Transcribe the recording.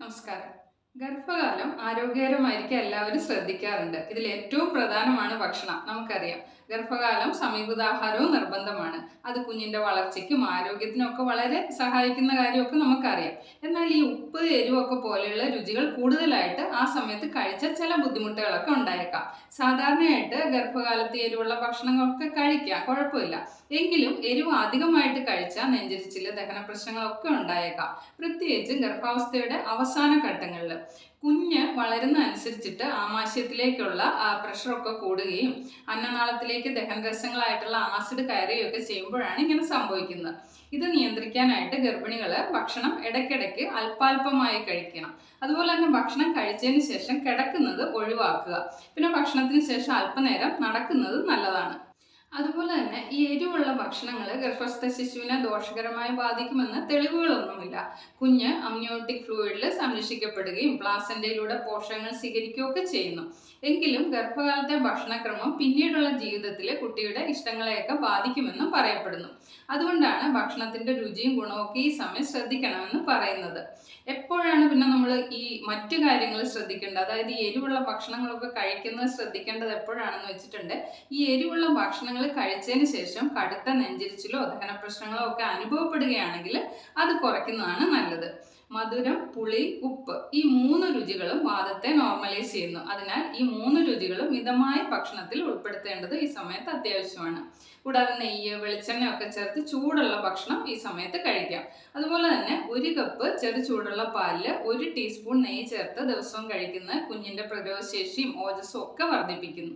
Nosso cara. ഗർഭകാലം ആരോഗ്യകരമായിരിക്കാൻ എല്ലാവരും ശ്രദ്ധിക്കാറുണ്ട്. ഇതിൽ ഏറ്റവും പ്രധാനമാണ് ഭക്ഷണം. നമുക്കറിയാം. ഗർഭകാലം സമീകൃതാഹാരവും നിർബന്ധമാണ്. അത് കുഞ്ഞിന്റെ വളർച്ചയ്ക്കും ആരോഗ്യത്തിനും ഒക്കെ വളരെ സഹായിക്കുന്ന കാര്യമൊക്കെ നമുക്കറിയാം. എന്നാൽ ഈ ഉപ്പ് എരിവൊക്കെ പോലെയുള്ള രുചികൾ കൂടുതലായിട്ട് ആ സമയത്ത് കഴിച്ച ചില ബുദ്ധിമുട്ടുകളൊക്കെ ഉണ്ടായേക്കാം. സാധാരണയായിട്ട് ഗർഭകാലത്ത് എരിവുള്ള ഭക്ഷണങ്ങളൊക്കെ കഴിക്കാം. കുഴപ്പമില്ല. എങ്കിലും എരിവ് അധികമായിട്ട് കഴിച്ചാൽ നെഞ്ചരിച്ചിൽ ദഹന പ്രശ്നങ്ങളൊക്കെ ഉണ്ടായേക്കാം. പ്രത്യേകിച്ച് ഗർഭാവസ്ഥയുടെ അവസാന ഘട്ടങ്ങളിൽ കുഞ്ഞ് വളരുന്ന അനുസരിച്ചിട്ട് ആമാശയത്തിലേക്കുള്ള പ്രഷറൊക്കെ കൂടുകയും അന്നനാളത്തിലേക്ക് ദഹനരസങ്ങളായിട്ടുള്ള ആസിഡ് കയറുകയൊക്കെ ചെയ്യുമ്പോഴാണ് ഇങ്ങനെ സംഭവിക്കുന്നത്. ഇത് നിയന്ത്രിക്കാനായിട്ട് ഗർഭിണികൾ ഭക്ഷണം ഇടയ്ക്കിടയ്ക്ക് അല്പാൽപമായി കഴിക്കണം. അതുപോലെ തന്നെ ഭക്ഷണം കഴിച്ചതിന് ശേഷം കിടക്കുന്നത് ഒഴിവാക്കുക. പിന്നെ ഭക്ഷണത്തിന് ശേഷം അല്പനേരം നടക്കുന്നത് നല്ലതാണ്. അതുപോലെ തന്നെ ഈ എരിവുള്ള ഭക്ഷണങ്ങൾ ഗർഭസ്ഥ ശിശുവിനെ ദോഷകരമായി ബാധിക്കുമെന്ന് തെളിവുകളൊന്നുമില്ല. കുഞ്ഞ് അമ്നിയോട്ടിക് ഫ്ലൂയിഡിൽ സംരക്ഷിക്കപ്പെടുകയും പ്ലാസന്റയിലൂടെ പോഷകങ്ങൾ സ്വീകരിക്കുകയൊക്കെ ചെയ്യുന്നു. എങ്കിലും ഗർഭകാലത്തെ ഭക്ഷണക്രമം പിന്നീടുള്ള ജീവിതത്തിൽ കുട്ടിയുടെ ഇഷ്ടങ്ങളെയൊക്കെ ബാധിക്കുമെന്നും പറയപ്പെടുന്നു. അതുകൊണ്ടാണ് ഭക്ഷണത്തിന്റെ രുചിയും ഗുണമൊക്കെ ഈ സമയം ശ്രദ്ധിക്കണമെന്ന് പറയുന്നത്. എപ്പോഴാണ് പിന്നെ നമ്മൾ ഈ മറ്റു കാര്യങ്ങൾ ശ്രദ്ധിക്കേണ്ടത് അതായത് എരിവുള്ള ഭക്ഷണങ്ങളൊക്കെ കഴിക്കുന്നത് ശ്രദ്ധിക്കേണ്ടത് എപ്പോഴാണെന്ന് വെച്ചിട്ടുണ്ട്. ഈ എരിവുള്ള ഭക്ഷണങ്ങൾ കഴിച്ചതിന് ശേഷം കടുത്ത നെഞ്ചിരിച്ചിലോ ദഹന പ്രശ്നങ്ങളോ ഒക്കെ അനുഭവപ്പെടുകയാണെങ്കിൽ അത് കുറയ്ക്കുന്നതാണ് നല്ലത്. മധുരം പുളി ഉപ്പ് ഈ മൂന്ന് രുചികളും വാദത്തെ നോർമലൈസ് ചെയ്യുന്നു. അതിനാൽ ഈ മൂന്ന് രുചികളും മിതമായ ഭക്ഷണത്തിൽ ഉൾപ്പെടുത്തേണ്ടത് ഈ സമയത്ത് അത്യാവശ്യമാണ്. കൂടാതെ നെയ്യ് വെളിച്ചെണ്ണ ഒക്കെ ചേർത്ത് ചൂടുള്ള ഭക്ഷണം ഈ സമയത്ത് കഴിക്കാം. അതുപോലെ തന്നെ ഒരു കപ്പ് ചെറു ചൂടുള്ള പാലിൽ ഒരു ടീസ്പൂൺ നെയ്യ് ചേർത്ത് ദിവസവും കഴിക്കുന്നത് കുഞ്ഞിന്റെ പ്രതിരോധശേഷിയും ഓജസ്സും ഒക്കെ വർദ്ധിപ്പിക്കുന്നു.